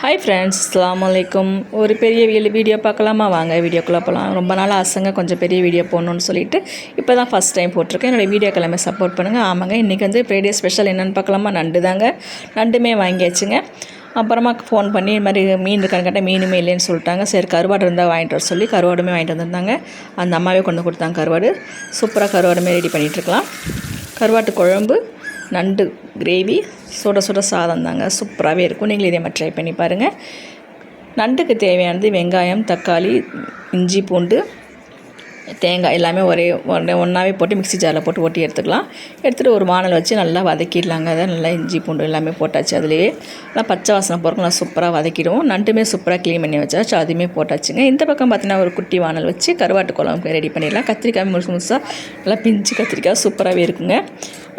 Hi friends அஸ்ஸலாமு வலைக்கும் ஒரு பெரிய வீடியோ பார்க்கலாமா? வாங்க வீடியோக்குள்ளே போகலாம் ரொம்ப நாள் ஆசைங்க கொஞ்சம் பெரிய வீடியோ போடணும்னு சொல்லிட்டு இப்போ தான் ஃபஸ்ட் டைம் போட்டிருக்கேன். என்னோடய வீடியோ கிளம்பி சப்போர்ட் பண்ணுங்கள் ஆமாங்க இன்றைக்கி வந்து ஃப்ரைடே ஸ்பெஷல் என்னென்னு பார்க்கலாமா? நண்டு தாங்க. நண்டுமே வாங்கியாச்சுங்க. அப்புறமா ஃபோன் பண்ணி இது மாதிரி மீன் இருக்கான்னு மீனுமே இல்லைன்னு சொல்லிட்டாங்க. சரி கருவாடு இருந்தால் வாங்கிட்டு வர சொல்லி கருவாடுமே வாங்கிட்டு வந்திருந்தாங்க. அந்த அம்மாவே கொண்டு கொடுத்தாங்க கருவாடு. சூப்பராக கருவாடுமே ரெடி பண்ணிகிட்ருக்கலாம் கருவாட்டு குழம்பு நண்டு கிரேவி சுட சுட சாதம் தாங்க. சூப்பராகவே இருக்கும். நீங்களும் இதே மாதிரி ட்ரை பண்ணி பாருங்கள் நண்டுக்கு தேவையானது வெங்காயம் தக்காளி இஞ்சி பூண்டு தேங்காய் எல்லாமே ஒரே ஒன்றே ஒன்றாவே போட்டு மிக்ஸி ஜாரில் போட்டு ஒட்டி எடுத்துக்கலாம். எடுத்துகிட்டு ஒரு வானல் வச்சு நல்லா வதக்கிடலாங்க. அதை நல்லா இஞ்சி பூண்டு எல்லாமே போட்டாச்சு அதுலேயே. நல்லா பச்சை வாசனை போகிறக்கு நல்லா சூப்பராக வதக்கிடுவோம். நண்டுமே சூப்பராக க்ளீன் பண்ணி வச்சாச்சு அதுவுமே போட்டாச்சுங்க. இந்த பக்கம் பார்த்தீங்கன்னா ஒரு குட்டி வானல் வச்சு கருவாட்டு குழம்பு ரெடி பண்ணிடலாம். கத்திரிக்காய் முழுசு முழுசாக நல்லா பிஞ்சு கத்திரிக்காய் சூப்பராகவே இருக்குங்க.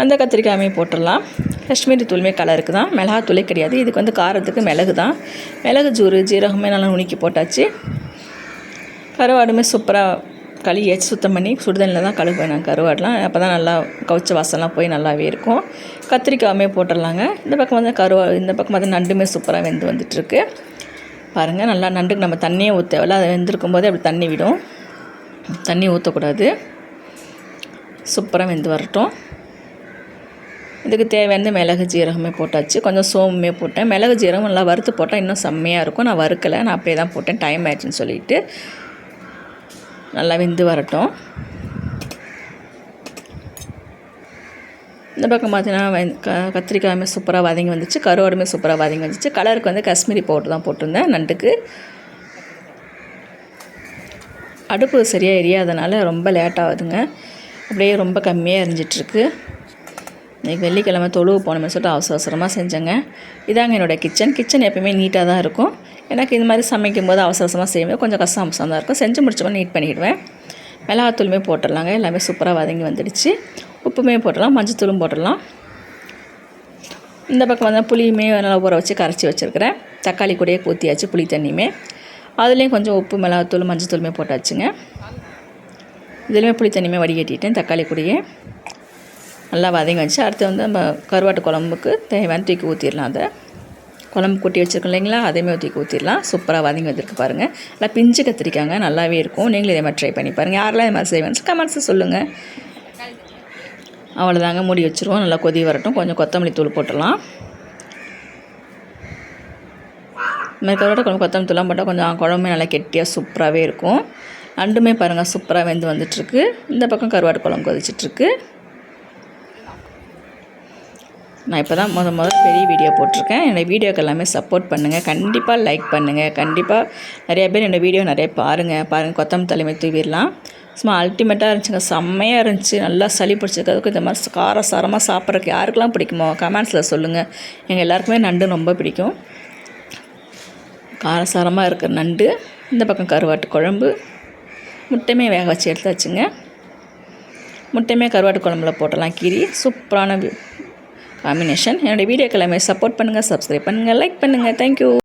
அந்த கத்திரிக்காயுமே போட்டுடலாம். காஷ்மீரி தூளுமே கலருக்கு தான் மிளகாத்தூளே கிடையாது. இதுக்கு வந்து காரத்துக்கு மிளகு தான். மிளகு ஜூறு ஜீரகமே நல்லா நுணுக்கி போட்டாச்சு. கருவாடுமே சூப்பராக கழுவியாச்சு சுத்தம் பண்ணி சுடுதண்ணில் தான் கழுவுவேன் நான் கருவாடெலாம். அப்போ தான் நல்லா கவுச்ச வாசம்லாம் போய் நல்லாவே இருக்கும். கத்திரிக்காயுமே போட்டுடலாங்க. இந்த பக்கம் வந்து கருவா இந்த பக்கம் வந்து நண்டுமே சூப்பராக வெந்து வந்துட்டுருக்கு. பாருங்கள் நல்லா நண்டுக்கு நம்ம தண்ணியே ஊற்றவில்ல அதை வெந்திருக்கும் போது அப்படி தண்ணி விடும். தண்ணி ஊற்றக்கூடாது சூப்பராக வெந்து வரட்டும். இதுக்கு தேவையான மிளகு ஜீரகமே போட்டாச்சு. கொஞ்சம் சோம்புமே போட்டேன். மிளகு ஜீரகம் நல்லா வறுத்து போட்டால் இன்னும் செம்மையாக இருக்கும். நான் வறுக்கலை. நான் அப்படியே தான் போட்டேன். டைம் ஆயிடுச்சுன்னு சொல்லிட்டு. நல்லா வெந்து வரட்டும். இந்த பக்கம் பார்த்தீங்கன்னா க கத்திரிக்காயுமே சூப்பராக வதங்கி வந்துச்சு. கருவாடுமே சூப்பராக வதங்கி வந்துச்சு. கலருக்கு வந்து காஷ்மீரி பவுடர் தான் போட்டிருந்தேன் நண்டுக்கு. அடுப்பு சரியாக எரியாதனால ரொம்ப லேட் ஆகுதுங்க. அப்படியே ரொம்ப கம்மியாக எரிஞ்சிட்ருக்கு. இன்றைக்கி வெள்ளிக்கிழமை தொழுவு போனோமே சொல்லிட்டு அவசர அவசரமாக செஞ்சேங்க. இதாங்க என்னோடய கிச்சன் கிச்சன் எப்பயுமே நீட்டாக தான் இருக்கும். எனக்கு இது மாதிரி சமைக்கும் போது அவசர அவசரமாக செய்யும்போது கொஞ்சம் கஷ்டம் அம்சம் தான் இருக்கும். செஞ்சு முடிச்சோம் நீட் பண்ணிவிடுவேன் மிளகாத்தூளுமே போட்டுடலாங்க. எல்லாமே சூப்பராக வதங்கி வந்துடுச்சு. உப்புமே போட்டுடலாம். மஞ்சத்தூளும் போட்டுடலாம். இந்த பக்கம் வந்து புளியுமே நல்லா ஊற வச்சு கரைச்சி வச்சுருக்கிறேன். தக்காளி கூடயே ஊற்றியாச்சு புளி தண்ணியுமே. அதுலேயும் கொஞ்சம் உப்பு மிளகாத்தூள் மஞ்சத்தூளுமே போட்டாச்சுங்க. இதுலேயுமே புளி தண்ணியுமே வடிகட்டிட்டேன். தக்காளி கூடயே. நல்லா வதங்கி வச்சு அடுத்து வந்து நம்ம கருவாட்டு குழம்புக்கு தேவையான தூக்கி ஊற்றிடலாம் அதை. குழம்பு கூட்டி வச்சுருக்கோம் இல்லைங்களா? அதையுமே ஊற்றி ஊற்றிடலாம் சூப்பராக வதங்கி வந்திருக்கு பாருங்கள் நல்லா பிஞ்சு கத்திரிக்காங்க. நல்லாவே இருக்கும். நீங்களும் இதே மாதிரி ட்ரை பண்ணி பாருங்கள் யாரெல்லாம் இது மாதிரி செய்வேன் கமெண்ட்ஸை சொல்லுங்கள் அவ்வளோதாங்க மூடி வச்சுருவோம். நல்லா கொதி வரட்டும். கொஞ்சம் கொத்தமல்லி தூள் போட்டுடலாம். இந்த மாதிரி குழம்பு கொத்தமல்லி தூள்லாம் போட்டால் கொஞ்சம் குழம்புமே நல்லா கெட்டியாக சூப்பராகவே இருக்கும். நண்டுமே பாருங்கள் சூப்பராக வெந்து வந்துட்டுருக்கு இந்த பக்கம் கருவாட்டு குழம்பு கொதிச்சிட்ருக்கு நான் இப்போ தான் முத முதல்ல பெரிய வீடியோ போட்டிருக்கேன். என்னோடய வீடியோக்கு எல்லாமே சப்போர்ட் பண்ணுங்கள் கண்டிப்பாக லைக் பண்ணுங்கள் கண்டிப்பாக நிறைய பேர் என்னோடய வீடியோ நிறைய பாருங்கள் பாருங்கள் கொத்தமல்லி தலைமை தூவிடலாம். சும்மா அல்டிமேட்டாக இருந்துச்சுங்க செம்மையாக இருந்துச்சு. நல்லா சளி பிடிச்சிருக்கிறதுக்கு இந்த மாதிரி காரசாரமாக சாப்பிட்றதுக்கு யாருக்கெல்லாம் பிடிக்குமோ கமெண்ட்ஸில் சொல்லுங்கள் எங்கள் எல்லாருக்குமே நண்டு ரொம்ப பிடிக்கும். காரசாரமாக இருக்கிற நண்டு இந்த பக்கம் கருவாட்டு குழம்பு முட்டையுமே வேக வச்சு எடுத்தாச்சுங்க முட்டையுமே கருவாட்டு குழம்புல போட்டலாம் கீரி. சூப்பரான காம்பினேஷன் என்னுடைய வீடியோக்களை சப்போர்ட் பண்ணுங்கள் சப்ஸ்கிரைப் பண்ணுங்கள் லைக் பண்ணுங்கள் தேங்க்யூ